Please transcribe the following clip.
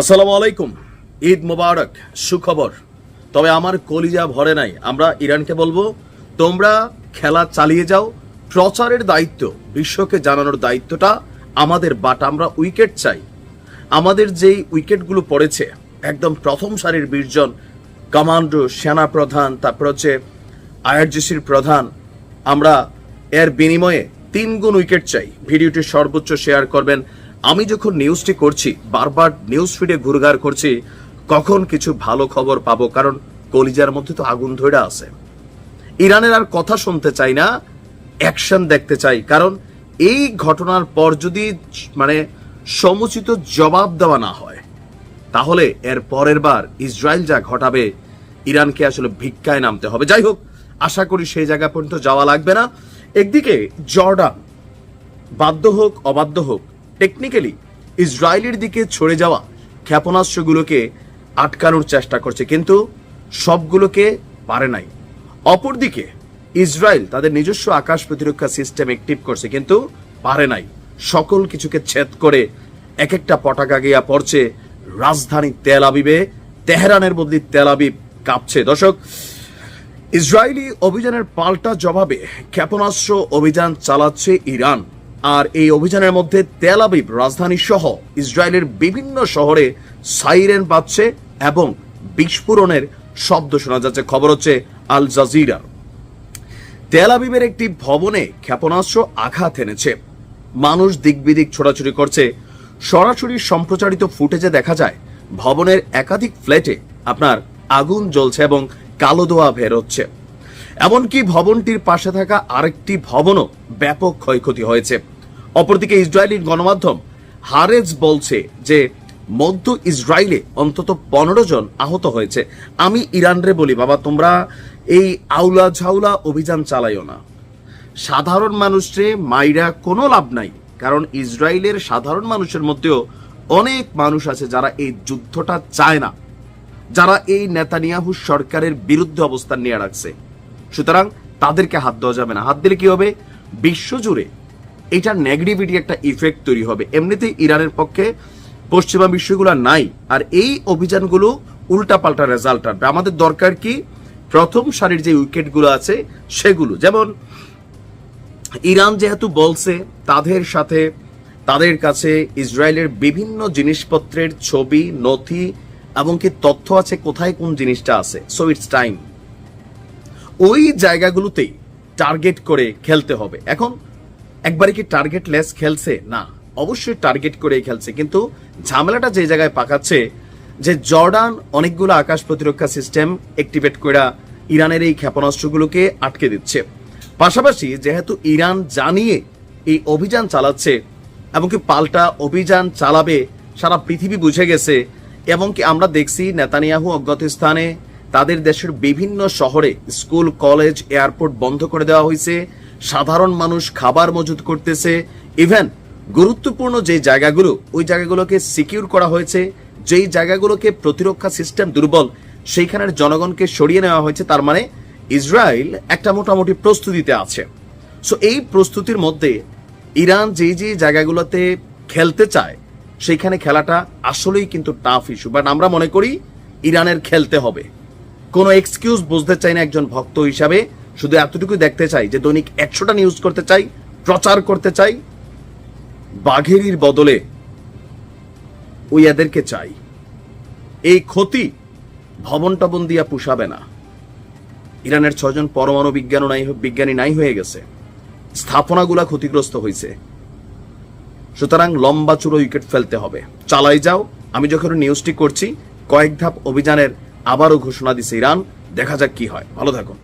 আসসালামু আলাইকুম। ঈদ মোবারক, সুখবর। তবে আমার কলিজা ভরে নাই। আমরা ইরানকে বলব, তোমরা খেলা চালিয়ে যাও। প্রচারের দায়িত্ব, বিশ্বকে জানানোর দায়িত্বটা আমাদের বাট। আমরা উইকেট চাই। আমাদের যেই উইকেটগুলো পড়েছে, একদম প্রথম সারির বিশজন কমান্ডো সেনা প্রধান তারপর হচ্ছে আইআরজিসির প্রধান, আমরা এর বিনিময়ে তিন গুণ উইকেট চাই। ভিডিওটি সর্বোচ্চ শেয়ার করবেন। আমি যখন নিউজটি করছি, বারবার নিউজ ফিডে ঘুরঘার করছি, কখন কিছু ভালো খবর পাবো? কারণ কলিজার মধ্যে তো আগুন ধরে আছে। ইরানের আর কথা শুনতে চাই না অ্যাকশন দেখতে চাই। কারণ এই ঘটনার পর যদি মানে সমুচিত জবাব দেওয়া না হয়, তাহলে এর পরের বার ইসরায়েল যা ঘটাবে, ইরানকে আসলে ভিক্ষায় নামতে হবে। যাই হোক, আশা করি সেই জায়গা পর্যন্ত যাওয়া লাগবে না। একদিকে জর্ডান, বাধ্য হোক, অবাধ্য হোক টেকনিক্যালি ইসরায়েলের দিকে ছড়ে যাওয়া ক্ষেপণাস্ত্রগুলোকে আটকানোর চেষ্টা করছে, কিন্তু সবগুলোকে পারে নাই। অপরদিকে, ইসরায়েল তাদের নিজস্ব আকাশ প্রতিরক্ষা সিস্টেম অ্যাক্টিভ করছে, কিন্তু পারে নাই। সকল কিছুকে ছেদ করে এক একটা পটাকা গিয়া পড়ছে। রাজধানী তেল আবিবে, তেহরানের বদলি তেল আবিব কাঁপছে। দর্শক, ইসরায়েলি অভিযানের পাল্টা জবাবে ক্ষেপণাস্ত্র অভিযান চালাচ্ছে ইরান। আর এই অভিযানের মধ্যে তেল আবিব রাজধানী সহ ইসরায়েলের বিভিন্ন শহরে সাইরেন পাচ্ছে এবং বিস্ফোরণের শব্দ শোনা যাচ্ছে। খবর হচ্ছে আল জাজিরা। তেল আবিবের একটি ভবনে ক্ষেপণাস্ত্র আঘাত এনেছে। মানুষ দিকবিদিক ছোড়াছুড়ি করছে। সরাসরি সম্প্রচারিত ফুটেজে দেখা যায়, ভবনের একাধিক ফ্ল্যাটে আপনার আগুন জ্বলছে এবং কালো দোয়া বের হচ্ছে। এমনকি ভবনটির পাশে থাকা আরেকটি ভবনও ব্যাপক ক্ষয়ক্ষতি হয়েছে। অপরদিকে ইসরায়েলি গণমাধ্যম হারেজ বলছে যে, মধ্য ইসরায়েলে অন্তত পনেরো জন আহত হয়েছে। আমি ইরানরে বলি, বাবা, তোমরা এই আউলা ঝাউলা অভিযান চালাইও না। সাধারণ মানুষরে মাইরা কোনো লাভ নাই, কারণ ইসরায়েলের সাধারণ মানুষের মধ্যেও অনেক মানুষ আছে যারা এই যুদ্ধটা চায় না, যারা এই নেতানিয়াহু সরকারের বিরুদ্ধে অবস্থান নিয়ে রাখছে। সুতরাং তাদেরকে হাত দেওয়া যাবে না। হাত দিলে কি হবে? বিশ্বজুড়ে এটার নেগেটিভিটি একটা ইফেক্ট তৈরি হবে। এমনিতেই ইরানের পক্ষে পশ্চিমা বিষয়গুলো নাই। আর এই অভিযানগুলো উল্টাপাল্টা রেজাল্ট আনবে। আমাদের দরকার কি? প্রথম সারির যে উইকেটগুলো আছে, সেগুলো। যেমন ইরান যেহেতু বলছে, তাদের সাথে, তাদের কাছে ইসরায়েলের বিভিন্ন জিনিসপত্রের ছবি, নথি এমনকি তথ্য আছে, কোথায় কোন জিনিসটা আছে? সো ইটস টাইম ওই জায়গাগুলোতেই টার্গেট করে খেলতে হবে। এখন, একবারে কি টার্গেট লেস খেলছে? না, অবশ্যই টার্গেট করেই খেলছে। কিন্তু ঝামেলাটা যে জায়গায় পাকাচ্ছে, যে জর্ডান অনেকগুলো আকাশ প্রতিরক্ষা সিস্টেম অ্যাক্টিভেট করে ইরানের এই ক্ষেপণাস্ত্রগুলোকে আটকে দিচ্ছে। পাশাপাশি যেহেতু ইরান জানিয়ে এই অভিযান চালাচ্ছে, এমনকি পাল্টা অভিযান চালাবে, সারা পৃথিবী বুঝে গেছে, এমনকি আমরা দেখছি নেতানিয়াহু অজ্ঞাত স্থানে তাদের দেশের বিভিন্ন শহরে স্কুল, কলেজ, এয়ারপোর্ট বন্ধ করে দেওয়া হয়েছে। সাধারণ মানুষ খাবার মজুত করতেছে। ইভেন গুরুত্বপূর্ণ যে জায়গাগুলো, ওই জায়গাগুলোকে সিকিউর করা হয়েছে। যেই জায়গাগুলোকে প্রতিরক্ষা সিস্টেম দুর্বল, সেইখানের জনগণকে সরিয়ে নেওয়া হয়েছে। তার মানে ইসরায়েল একটা মোটামুটি প্রস্তুতিতে আছে। সো এই প্রস্তুতির মধ্যে ইরান যে যে জায়গাগুলোতে খেলতে চায়, সেইখানে খেলাটা আসলেই কিন্তু টাফ ইস্যু বাট আমরা মনে করি, ইরানের খেলতে হবে। কোনো এক্সকিউজ বুঝতে চাই না একজন ভক্ত হিসাবে। শুধু এতটুকু দেখতে চাই যে দৈনিক একশোটা নিউজ করতে চাই, প্রচার করতে চাই বাঘেরির বদলে ওই এদেরকে চাই। এই ক্ষতি ভবন টবন দিয়া পুষাবে না। ইরানের ছজন পরমাণু বিজ্ঞান নাই বিজ্ঞানী নাই হয়ে গেছে। স্থাপনাগুলা ক্ষতিগ্রস্ত হয়েছে সুতরাং লম্বা চূড়ো উইকেট ফেলতে হবে। চালাই যাও। আমি যখন নিউজটি করছি, কয়েক ধাপ অভিযানের আবারও ঘোষণা দিছে ইরান। দেখা যাক কি হয়। ভালো থাকুন।